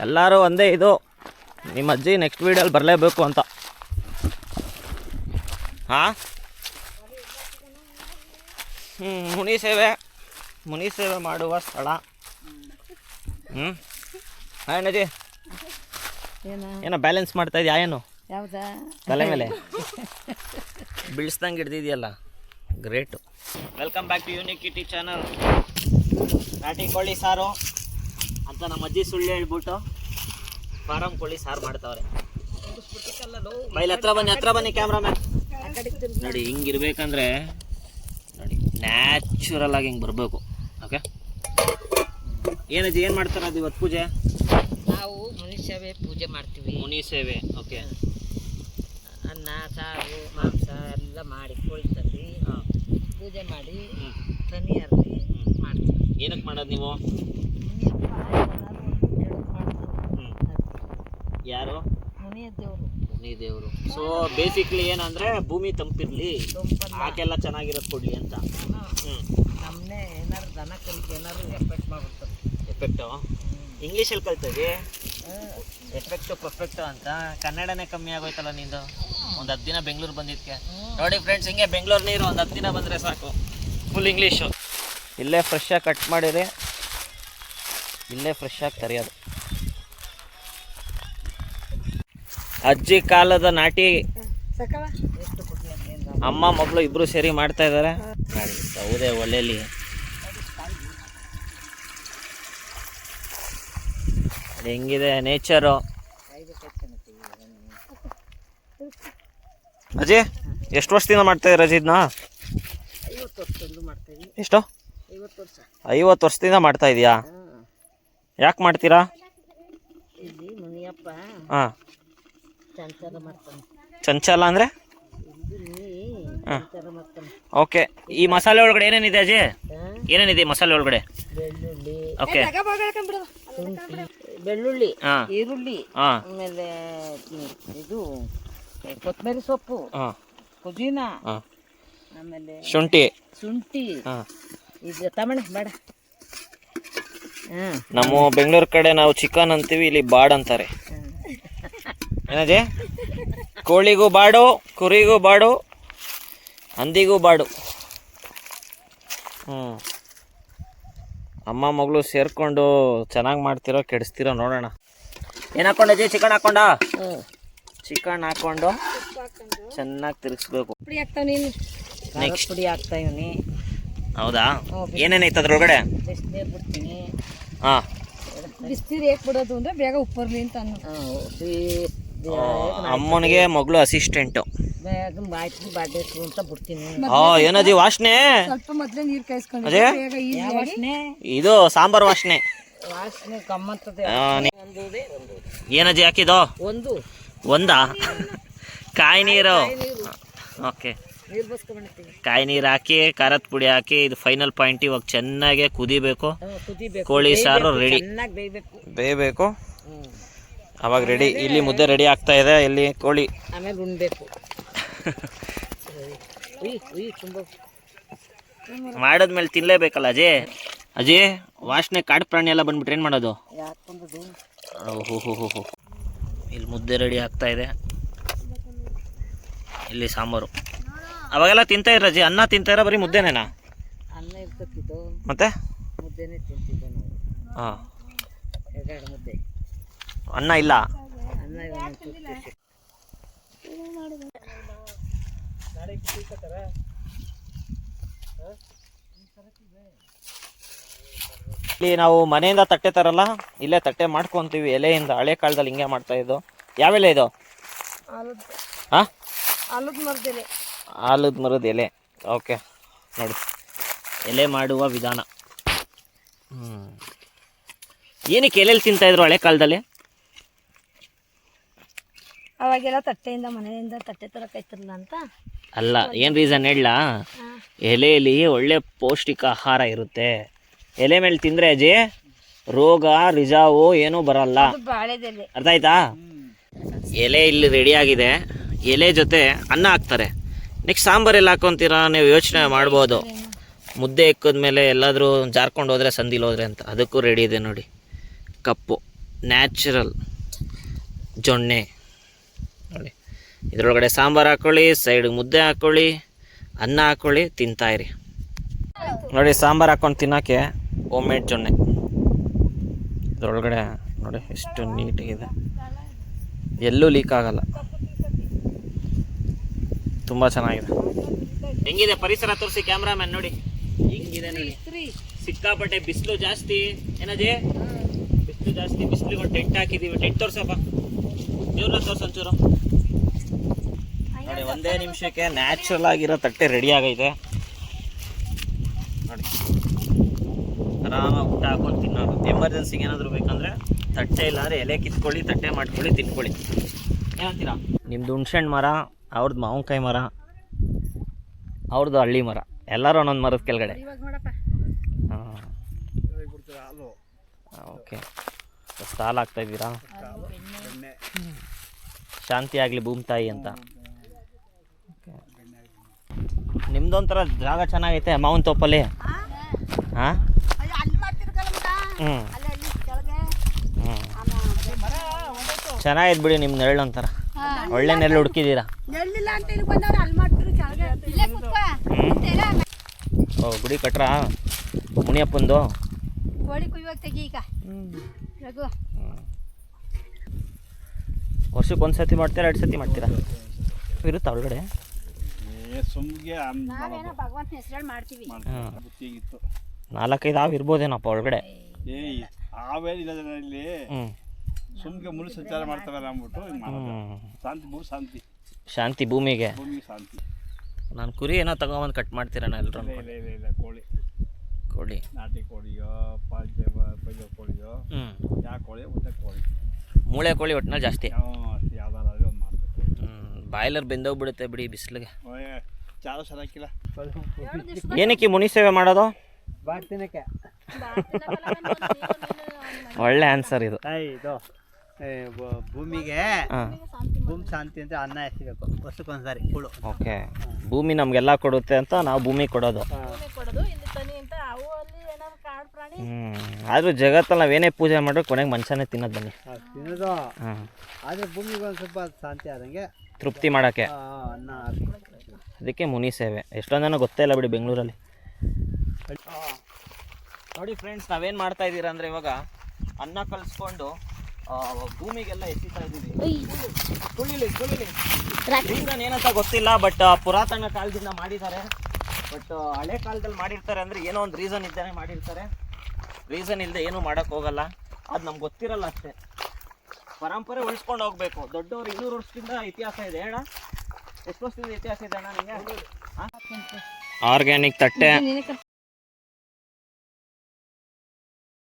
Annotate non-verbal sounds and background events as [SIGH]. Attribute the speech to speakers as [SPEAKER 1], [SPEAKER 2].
[SPEAKER 1] ಎಲ್ಲರೂ ಒಂದೇ ಇದು. ನಿಮ್ಮ ಅಜ್ಜಿ ನೆಕ್ಸ್ಟ್ ವೀಡಿಯೋಲಿ ಬರಲೇಬೇಕು ಅಂತ. ಹಾಂ? ಹ್ಞೂ ಮುನಿ ಸೇವೆ. ಮುನಿ ಸೇವೆ ಮಾಡುವ ಸ್ಥಳ. ಹ್ಞೂ ಹಾಂ ಅಜ್ಜಿ
[SPEAKER 2] ಏನ?
[SPEAKER 1] ಬ್ಯಾಲೆನ್ಸ್ ಮಾಡ್ತಾ ಇದೆಯಾ? ಏನು?
[SPEAKER 2] ಯಾವ್ದಾ?
[SPEAKER 1] ತಲೆ ಮೇಲೆ. ಬಿಡಿಸ್ದಂಗೆ ಹಿಡ್ದಿದೆಯಲ್ಲ. Great welcome back to uniquity channel ನಾಟಿ ಕೋಳಿ ಸಾರು. ಅಂತ ನಮ್ಮ ಅಜ್ಜಿ ಸುಳ್ಳು ಹೇಳ್ಬಿಟ್ಟು ಫಾರಂ ಕೋಳಿ ಸಾರು ಮಾಡ್ತಾವ್ರೆ. ಬೈಲ್ ಹತ್ರ ಬನ್ನಿ ಹತ್ರ ಬನ್ನಿ ಕ್ಯಾಮ್ರಾಮ್ಯಾನ್ ನೋಡಿ ಹಿಂಗಿರ್ಬೇಕಂದ್ರೆ ನೋಡಿ ನ್ಯಾಚುರಲ್ ಆಗಿ ಹಿಂಗೆ ಬರಬೇಕು ಓಕೆ ಏನಜ್ಜಿ ಏನು ಮಾಡ್ತಾರೆ ಅದು ಇವತ್ತು ಪೂಜೆ?
[SPEAKER 2] ನಾವು ಮನುಷ್ಯವೇ ಪೂಜೆ ಮಾಡ್ತೀವಿ.
[SPEAKER 1] ಮುನಿ ಸೇವೆ ಓಕೆ
[SPEAKER 2] ಅನ್ನ ಸಾರು ಮಾಂಸ ಎಲ್ಲ ಮಾಡಿ ಕೋಳಿ ತಂದು
[SPEAKER 1] ಹಾಂ.
[SPEAKER 2] ಪೂಜೆ ಮಾಡಿ ತನಿ ಅರ್ದಿ ಮಾಡ್ತೀವಿ
[SPEAKER 1] ಏನಕ್ಕೆ ಮಾಡೋದು ನೀವು ಹ್ಞೂ ಯಾರು?
[SPEAKER 2] ಮುನಿಯ ದೇವರು
[SPEAKER 1] ಮುನಿ ದೇವರು ಸೊ ಬೇಸಿಕ್ಲಿ ಏನಂದ್ರೆ ಭೂಮಿ ತಂಪಿರ್ಲಿ. ಆಕೆಲ್ಲ ಚೆನ್ನಾಗಿರೋದು ಕೊಡ್ಲಿ ಅಂತ.
[SPEAKER 2] ನಮ್ಮನೆ ಏನಾರು ದನ ಕಲಿಕೆ ಏನಾರು ಎಫೆಕ್ಟ್ ಮಾಡ್ಬಿಡ್ತಾರೆ
[SPEAKER 1] ಎಫೆಕ್ಟು ಇಂಗ್ಲೀಷಲ್ಲಿ ಕಲ್ತದೆ ಎಫೆಕ್ಟು ಪರ್ಫೆಕ್ಟು ಅಂತ. ಕನ್ನಡನೇ ಕಮ್ಮಿ ಆಗೋಯ್ತಲ್ಲ ನಿಂದು? ಒಂದು ಹತ್ತು ದಿನ ಬೆಂಗಳೂರು ಬಂದಿದ್ದಕ್ಕೆ ನೋಡಿ ಫ್ರೆಂಡ್ಸ್ ಹಿಂಗೆ ಬೆಂಗಳೂರು ನೀರು ಒಂದು ಹತ್ತು ದಿನ ಬಂದರೆ ಸಾಕು. ಫುಲ್ ಇಂಗ್ಲೀಷು ಇಲ್ಲೇ ಫ್ರೆಶ್ ಆಗಿ ಕಟ್ ಮಾಡಿರಿ. ಇಲ್ಲೇ ಫ್ರೆಶ್ ಆಗಿ ಅಜ್ಜಿ ಕಾಲದ ನಾಟಿ. ಅಮ್ಮ ಮಗಳು ಇಬ್ರು ಸೇರಿ ಮಾಡ್ತಾ ಇದ್ದಾರೆ ಸೌದೆ ಒಲೆಯಲ್ಲಿ ಹೆಂಗಿದೆ? ನೇಚರು ಅಜ್ಜಿ ಎಷ್ಟು ವರ್ಷದಿಂದ ಮಾಡ್ತಾ ಇದ್ದೀರ
[SPEAKER 2] ಅಜಿದ್ನ
[SPEAKER 1] ಎಷ್ಟು?
[SPEAKER 2] ಐವತ್ತು ವರ್ಷ.
[SPEAKER 1] ಐವತ್ತು ವರ್ಷದಿಂದ ಮಾಡ್ತಾ ಇದೀಯಾ? ಯಾಕೆ ಮಾಡ್ತೀರಾ? ಹಾಂ.
[SPEAKER 2] ಚಂಚಲ ಮಾಡ್ತಾನೆ.
[SPEAKER 1] ಚಂಚಲ ಅಂದರೆ? ಹಾಂ ಓಕೆ. ಈ ಮಸಾಲೆ ಒಳಗಡೆ ಏನೇನಿದೆ
[SPEAKER 2] ಅಜಿ?
[SPEAKER 1] ಏನೇನಿದೆ ಮಸಾಲೆ ಒಳಗಡೆ?
[SPEAKER 2] ಬೆಳ್ಳುಳ್ಳಿ.
[SPEAKER 1] ಓಕೆ.
[SPEAKER 2] ಶುಂಠಿ ಬೆಳ್ಳುಳ್ಳಿ
[SPEAKER 1] ಹಾಂ.
[SPEAKER 2] ಈರುಳ್ಳಿ
[SPEAKER 1] ಹಾಂ.
[SPEAKER 2] ಆಮೇಲೆ ಇದು ಕೊತ್ತಂಬರಿ ಸೊಪ್ಪು
[SPEAKER 1] ಹಾಂ.
[SPEAKER 2] ಪುದೀನ
[SPEAKER 1] ಹಾಂ.
[SPEAKER 2] ಆಮೇಲೆ
[SPEAKER 1] ಶುಂಠಿ.
[SPEAKER 2] ಶುಂಠಿ.
[SPEAKER 1] ಹಾಂ.
[SPEAKER 2] ಇದು ತಮಣೆ ಬೇಡ.
[SPEAKER 1] ನಮ್ಮ ಬೆಂಗಳೂರು ಕಡೆ ನಾವು ಚಿಕನ್ ಅಂತೀವಿ ಇಲ್ಲಿ ಬಾಡ್ ಅಂತಾರೆ. ಏನಜೆ ಕೋಳಿಗೂ ಬಾಡು ಕುರಿಗೂ ಬಾಡು ಹಂದಿಗೂ ಬಾಡು. ಹ್ಞೂ ಅಮ್ಮ ಮಗಳು ಸೇರ್ಕೊಂಡು ಚೆನ್ನಾಗಿ ಮಾಡ್ತಿರೋ ಕೆಡಿಸ್ತಿರೋ ನೋಡೋಣ. ಏನು ಹಾಕೊಂಡಜ್ಜಿ ಚಿಕನ್ ಹಾಕೊಂಡ? ಚಿಕನ್ ಹಾಕೊಂಡು ಚೆನ್ನಾಗಿ ತಿರುಗಿಸ್ಬೇಕು.
[SPEAKER 2] ನೀನು. ಪುಡಿ ಹಾಕ್ತಾ ಇವನಿ.
[SPEAKER 1] ಹೌದಾ? ಏನೇನೈತೆ ಅದ್ರೊಳಗಡೆ?
[SPEAKER 2] ಬಿಸಿನೀರು ಬಿಡ್ತೀನಿ.
[SPEAKER 1] ಹಾಂ.
[SPEAKER 2] ಬಿಸಿನೀರು ಹೇಗೆ ಬಿಡೋದು ಅಂದರೆ ಬೇಗ ಉಪ್ಪರ್ಲಿ ಅಂತ
[SPEAKER 1] ಅಮ್ಮನಿಗೆ ಮಗಳು ಅಸಿಸ್ಟೆಂಟ್ ಏನದಿ ವಾಸನೆ?
[SPEAKER 2] ಸ್ವಲ್ಪ ಮೊದಲೇ ನೀರು ಕಾಯಿಸ್ಕೊಂಡು
[SPEAKER 1] ಅದೇ?
[SPEAKER 2] ವಾಸನೆ?
[SPEAKER 1] ಇದು ಸಾಂಬಾರ್ ವಾಸನೆ.
[SPEAKER 2] ವಾಸನೆ ಹಾಕಿದೋ ಒಂದು ಒಂದು.
[SPEAKER 1] ಒಂದಾ? ಕಾಯಿ ನೀರು. ಓಕೆ. ಕಾಯಿ ನೀರು ಹಾಕಿ ಖಾರದ ಪುಡಿ ಹಾಕಿ ಇದು ಫೈನಲ್ ಪಾಯಿಂಟ್ ಇವಾಗ ಚೆನ್ನಾಗಿ ಕುದಿಬೇಕು. ಕೋಳಿ ಸಾರು ರೆಡಿ
[SPEAKER 2] ಚೆನ್ನಾಗಿ ಬೇಯಬೇಕು.
[SPEAKER 1] ಅವಾಗ ರೆಡಿ ಇಲ್ಲಿ ಮುದ್ದೆ ರೆಡಿ ಆಗ್ತಾ ಇದೆ. ಇಲ್ಲಿ ಕೋಳಿ.
[SPEAKER 2] ಆಮೇಲೆ ಉಣ್ಬೇಕು. [LAUGHS]
[SPEAKER 1] ಮಾಡಿದ್ಮೇಲೆ ತಿನ್ಲೇಬೇಕಲ್ಲ ಅಜಿ? ಅಜಯ್ ವಾಸನೆ ಕಾಡು ಪ್ರಾಣಿ ಎಲ್ಲ ಬಂದ್ಬಿಟ್ರೆ ಏನು ಮಾಡೋದು? ಓಹೋ ಇಲ್ಲಿ ಮುದ್ದೆ ರೆಡಿ ಆಗ್ತಾ ಇದೆ. ಇಲ್ಲಿ ಸಾಂಬಾರು. ಅವಾಗೆಲ್ಲ ತಿಂತಾ ಇರಜ್ಜಿ ಅನ್ನ ತಿಂತಾ ಇರೋ ಬರೀ ಮುದ್ದೆನೇನಾ? ಮತ್ತೆ?
[SPEAKER 2] ಮುದ್ದೆನೇ ತಿಂತಿದ್ದು ನಾವು.
[SPEAKER 1] ಹಾಂ.
[SPEAKER 2] ಮುದ್ದೆ.
[SPEAKER 1] ಅನ್ನ ಇಲ್ಲ. ಇಲ್ಲಿ ನಾವು ಮನೆಯಿಂದ ತಟ್ಟೆ ತರಲ್ಲ ಇಲ್ಲೇ ತಟ್ಟೆ ಮಾಡ್ಕೊಂತೀವಿ. ಎಲೆಯಿಂದ ಹಳೆ ಕಾಲದಲ್ಲಿ ಹಿಂಗೆ ಮಾಡ್ತಾ ಇದ್ದು. ಯಾವೆಲ್ಲ ಇದು?
[SPEAKER 2] ಆಲದ
[SPEAKER 1] ಮರದ ಎಲೆ. ಓಕೆ ನೋಡಿ. ಎಲೆ ಮಾಡುವ ವಿಧಾನ. ಏನಕ್ಕೆ ಎಲೆಯಲ್ಲಿ ತಿಂತಾ ಇದ್ರು ಹಳೆ ಕಾಲದಲ್ಲಿ?
[SPEAKER 2] ಅವಾಗೆಲ್ಲ ತಟ್ಟೆಯಿಂದ ಮನೆಯಿಂದ ತಟ್ಟೆ ತರಕಾಯ್ತಿರಲ್ಲ ಅಂತ?
[SPEAKER 1] ಅಲ್ಲ ಏನು ರೀಸನ್ ಹೇಳ ಎಲೆಯಲ್ಲಿ ಒಳ್ಳೆ ಪೌಷ್ಟಿಕ ಆಹಾರ ಇರುತ್ತೆ. ಎಲೆ ಮೇಲೆ ತಿಂದರೆ ಅಜಿ ರೋಗ ರಿಜಾವು ಏನೂ ಬರಲ್ಲ.
[SPEAKER 2] ಬಾಳೆದೆಲೆ
[SPEAKER 1] ಅರ್ಥ ಆಯ್ತಾ? ಎಲೆ ಇಲ್ಲಿ ರೆಡಿ ಆಗಿದೆ. ಎಲೆ ಜೊತೆ ಅನ್ನ ಹಾಕ್ತಾರೆ. ನೆಕ್ಸ್ಟ್ ಸಾಂಬಾರ್ ಎಲ್ಲ ಹಾಕೊಂತೀರಾ? ನೀವು ಯೋಚನೆ ಮಾಡ್ಬೋದು. ಮುದ್ದೆ ಮೇಲೆ ಎಲ್ಲಾದರೂ ಜಾರ್ಕೊಂಡು ಹೋದ್ರೆ ಸಂದಿಲ್ ಹೋದರೆ ಅಂತ. ಅದಕ್ಕೂ ರೆಡಿ ಇದೆ ನೋಡಿ. ಕಪ್ಪು. ನ್ಯಾಚುರಲ್ ಜೊಣ್ಣೆ. ಇದರೊಳಗಡೆ ಸಾಂಬಾರು ಹಾಕ್ಕೊಳ್ಳಿ ಸೈಡ್ ಮುದ್ದೆ ಹಾಕ್ಕೊಳ್ಳಿ ಅನ್ನ ಹಾಕ್ಕೊಳ್ಳಿ ತಿಂತಾಯಿರಿ ನೋಡಿ, ಸಾಂಬಾರು ಹಾಕ್ಕೊಂಡು ತಿನ್ನೋಕ್ಕೆ ಹೋಮ್ ಮೇಡ್ ಜೊಣ್ಣೆ. ಇದರೊಳಗಡೆ ನೋಡಿ, ಎಷ್ಟು ನೀಟಾಗಿದೆ. ಎಲ್ಲೂ ಲೀಕ್ ಆಗಲ್ಲ. ತುಂಬ ಚೆನ್ನಾಗಿದೆ. ಹೆಂಗಿದೆ ಪರಿಸರ ತೋರಿಸಿ ಕ್ಯಾಮ್ರಾಮ್ಯಾನ್ ನೋಡಿ. ಹೆಂಗಿದೆ ಸಿಕ್ಕಾಪಟ್ಟೆ ಬಿಸಿಲು ಜಾಸ್ತಿ. ಏನಜಿ? ಬಿಸಿಲು ಜಾಸ್ತಿ ಬಿಸಿಲಿಗೆ ಟೆಂಟ್ ಹಾಕಿದೀವಿ. ಟೆಂಟ್ ತೋರ್ಸಪ್ಪ. ನೀವು ತೋರಿಸ್ ಒಂಚೂರು. ನೋಡಿ ಒಂದೇ ನಿಮಿಷಕ್ಕೆ ನ್ಯಾಚುರಲ್ ಆಗಿರೋ ತಟ್ಟೆ ರೆಡಿ ಆಗೈತೆ. ನೋಡಿ. ಆರಾಮಾಗಿ ಊಟ ಹಾಕೊಂಡು ತಿನ್ನೋದು. ಎಮರ್ಜೆನ್ಸಿಗೆ ಏನಾದರೂ ಬೇಕಂದ್ರೆ ತಟ್ಟೆ ಇಲ್ಲಾಂದರೆ ಎಲೆ ಕಿತ್ಕೊಳ್ಳಿ ತಟ್ಟೆ ಮಾಡ್ಕೊಳ್ಳಿ ತಿನ್ಕೊಳ್ಳಿ. ಏನಂತೀರಾ ನಿಮ್ಮದು ಹುಣ್ಸೆಣ್ ಮರ ಅವ್ರದ್ದು ಮಾವಿನಕಾಯಿ ಮರ ಅವ್ರದ್ದು ಹಳ್ಳಿ ಮರ. ಎಲ್ಲರೂ ಒಂದೊಂದು ಮರದ ಕೆಳಗಡೆ. ಓಕೆ ಸಾಲ ಆಗ್ತಾ ಇದ್ದೀರಾ? ಶಾಂತಿ ಆಗಲಿ ಭೂಮಿ ತಾಯಿ ಅಂತ. ನಿಮ್ದೊಂಥರ ಜಾಗ ಚೆನ್ನಾಗೈತೆ ಮಾವಿನ ತೋಪಲ್ಲಿ. ಹಾಂ? ಹ್ಞೂ ಹ್ಞೂ ಚೆನ್ನಾಗೈತೆ ಬಿಡಿ ನಿಮ್ಮ ನೆರಳು ಒಂಥರ. ಒಳ್ಳೆ ನೆರಳು
[SPEAKER 2] ಹುಡುಕಿದೀರಾ?
[SPEAKER 1] ಓ ಗುಡಿ ಕಟ್ರಾ? ಮುನಿಯಪ್ಪಂದು?
[SPEAKER 2] ಕೋಳಿ ಕುಯ್ಯುವಾಗ ತೆಗಿ ಈಗ. ರಘು.
[SPEAKER 1] ವರ್ಷಕ್ಕೆ ಒಂದು ಸತಿ ಮಾಡ್ತೀರಾ ಎರಡು ಸತಿ ಮಾಡ್ತೀರಾ? ಇರುತ್ತಾ ಒಳಗಡೆ?
[SPEAKER 3] ಸುಮ್ಗೆ
[SPEAKER 2] ನಾವೇನೋ ಭಗವಂತನ ಹೆಸರಲ್ಲಿ ಮಾಡ್ತೀವಿ.
[SPEAKER 1] ಹಾಂ.
[SPEAKER 3] ಬುತ್ತಿಗಿತ್ತು.
[SPEAKER 1] ನಾಲ್ಕೈದು ಹಾವು ಇರ್ಬೋದೇನಪ್ಪ ಒಳಗಡೆ?
[SPEAKER 3] ಏ ಆವೇನಿಲ್ಲ ಇಲ್ಲಿ
[SPEAKER 1] ಹ್ಞೂ
[SPEAKER 3] ಸುಮ್ಗೆ ಮುಳು ಸಂಚಾರ ಮಾಡ್ತಾರಲ್ಲ ಅಂದ್ಬಿಟ್ಟು ಹಿಂಗ್ ಮಾಡೋದು.
[SPEAKER 1] ಹ್ಞೂ
[SPEAKER 3] ಶಾಂತಿ ಭೂ ಶಾಂತಿ.
[SPEAKER 1] ಶಾಂತಿ ಭೂಮಿಗೆ.
[SPEAKER 3] ಭೂಮಿಗೆ ಶಾಂತಿ.
[SPEAKER 1] ನಾನು ಕುರಿ ಏನೋ ತಗೊಂಬಂದು ಕಟ್ ಮಾಡ್ತೀರಣ್ಣ ಎಲ್ಲರೂ
[SPEAKER 3] ಇಲ್ಲ ಇಲ್ಲ ಇಲ್ಲ ಇಲ್ಲ ಕೋಳಿ.
[SPEAKER 1] ಕೊಡಿ
[SPEAKER 3] ನಾಟಿ ಕೋಳಿಯೋ ಪಾಂಚ ಪೈಜ ಕೋಳಿಯೋ
[SPEAKER 1] ಹ್ಞೂ
[SPEAKER 3] ಯಾವ ಕೋಳಿ ಮತ್ತೆ ಕೋಳಿ.
[SPEAKER 1] ಮೂಳೆ ಕೋಳಿ ಒಟ್ಟಿನಲ್ಲಿ ಜಾಸ್ತಿ.
[SPEAKER 3] ಯಾವ ಯಾವ್ದಾರ
[SPEAKER 1] ಬಾಯ್ಲರ್ ಬೆಂದೋಗ್ಬಿಡುತ್ತೆ ಬಿಡಿ ಬಿಸಿಲಿಗೆ.
[SPEAKER 3] ಚಾಲು
[SPEAKER 1] ಏನಕ್ಕೆ ಮುನಿ ಸೇವೆ ಮಾಡೋದು? ಒಳ್ಳೆ ಆನ್ಸರ್ ಇದು.
[SPEAKER 4] ಇದು ಭೂಮಿಗೆ ಭೂಮಿ ಶಾಂತಿ ಅಂತ ಅನ್ನ ಎಸಿಬೇಕು ವರ್ಷಕ್ಕೊಂದ್ಸಾರಿ ಹುಳು
[SPEAKER 1] ಓಕೆ. ಭೂಮಿ ನಮಗೆಲ್ಲ ಕೊಡುತ್ತೆ ಅಂತ ನಾವು ಭೂಮಿ ಕೊಡೋದು.
[SPEAKER 2] ಕೊಡೋದು ಇಲ್ಲಿ ತನಿ ಅಂತ ಅವು ಅಲ್ಲಿ
[SPEAKER 1] ಹ್ಞೂ ಆದರೂ ಜಗತ್ತಲ್ಲಿ ನಾವೇನೇ ಪೂಜೆ ಮಾಡಿದ್ರು ಕೊನೆಗೆ ಮನುಷ್ಯನೇ ತಿನ್ನೋದು ಬನ್ನಿ.
[SPEAKER 4] ತಿನ್ನೋದು.
[SPEAKER 1] ಹಾಂ.
[SPEAKER 4] ಆದರೆ ಭೂಮಿಗೆ ಒಂದು ಸ್ವಲ್ಪ ಶಾಂತಿ ಆದಂಗೆ
[SPEAKER 1] ತೃಪ್ತಿ ಮಾಡೋಕ್ಕೆ. ಅದಕ್ಕೆ ಮುನಿ ಸೇವೆ. ಎಷ್ಟೊಂದು ಜನ ಗೊತ್ತೇ ಇಲ್ಲ ಬಿಡಿ ಬೆಂಗಳೂರಲ್ಲಿ. ನೋಡಿ ಫ್ರೆಂಡ್ಸ್ ನಾವೇನು ಮಾಡ್ತಾ ಇದ್ದೀರಾ ಅಂದರೆ ಇವಾಗ ಅನ್ನ ಕಲಿಸ್ಕೊಂಡು ಭೂಮಿಗೆಲ್ಲ ಎಸಿತಾ ಇದ್ದೀವಿ. ಏನಂತ ಗೊತ್ತಿಲ್ಲ ಬಟ್ ಪುರಾತನ ಕಾಲದಿಂದ ಮಾಡಿದ್ದಾರೆ. ಬಟ್ ಹಳೆ ಕಾಲದಲ್ಲಿ ಮಾಡಿರ್ತಾರೆ ಅಂದರೆ ಏನೋ ಒಂದು ರೀಸನ್ ಇದ್ದಾನೆ ಮಾಡಿರ್ತಾರೆ. ರೀಸನ್ ಇಲ್ಲದೆ ಏನೂ ಮಾಡೋಕ್ಕೋಗಲ್ಲ ಅದು ನಮ್ಗೆ ಗೊತ್ತಿರಲ್ಲ ಅಷ್ಟೇ. ಪರಂಪರೆ ಉಳಿಸ್ಕೊಂಡು ಹೋಗ್ಬೇಕು. ದೊಡ್ಡವರು ಇನ್ನೂರು ವರ್ಷದಿಂದ ಇತಿಹಾಸ ಇದೆ. ಹೇಳ? ಎಷ್ಟು ವರ್ಷದಿಂದ ಇತಿಹಾಸ ಇದೆ ಅಣ್ಣ ನಿಮಗೆ ಆರ್ಗ್ಯಾನಿಕ್ ತಟ್ಟೆ.